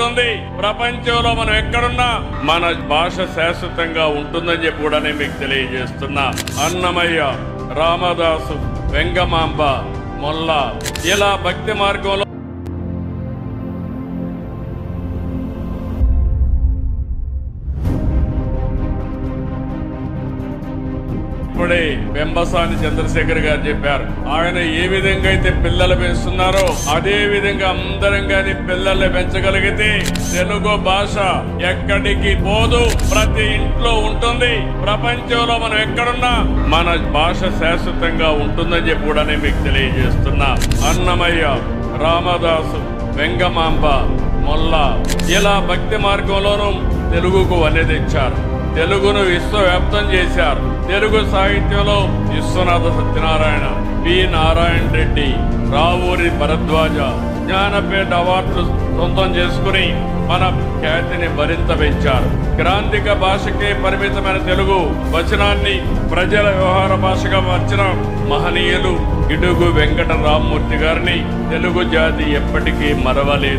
ఉంటుంది. ప్రపంచంలో మనం ఎక్కడున్నా మన భాష శాశ్వతంగా ఉంటుందని చెప్పి కూడా నేను మీకు తెలియజేస్తున్నా. అన్నమయ్య రామదాసు వెంగమాంబ మొల్ల ఇలా భక్తి మార్గంలో ఇప్పుడే వెంబసాని చంద్రశేఖర్ గారు చెప్పారు. ఆయన ఏ విధంగా అయితే పిల్లలు పెంచుతున్నారో అదే విధంగా అందరం గాని పిల్లల్ని పెంచగలిగితే తెలుగు భాష ఎక్కడికి పోదు ప్రతి ఇంట్లో ఉంటుంది. ప్రపంచంలో మనం ఎక్కడున్నా మన భాష శాశ్వతంగా ఉంటుందని చెప్పి కూడా నేను మీకు తెలియజేస్తున్నా. అన్నమయ్య రామదాసు వెంగమాంబ మొల్ల ఇలా భక్తి మార్గంలోనూ తెలుగుకు అనేది ఇచ్చారు తెలుగును విశ్వవ్యాప్తం చేశారు. తెలుగు సాహిత్యంలో విశ్వనాథ సత్యనారాయణ పి నారాయణ రెడ్డి రావూరి భరద్వాజ జ్ఞానపేట అవార్డులు సొంతం చేసుకుని మన ఖ్యాతిని మరింత పెంచారు. గ్రాంధిక భాషకే పరిమితమైన తెలుగు వచనాన్ని ప్రజల వ్యవహార భాషగా మార్చిన మహనీయులు గిడుగు వెంకట రామ్మూర్తి గారిని తెలుగు జాతి ఎప్పటికీ మరవలేదు.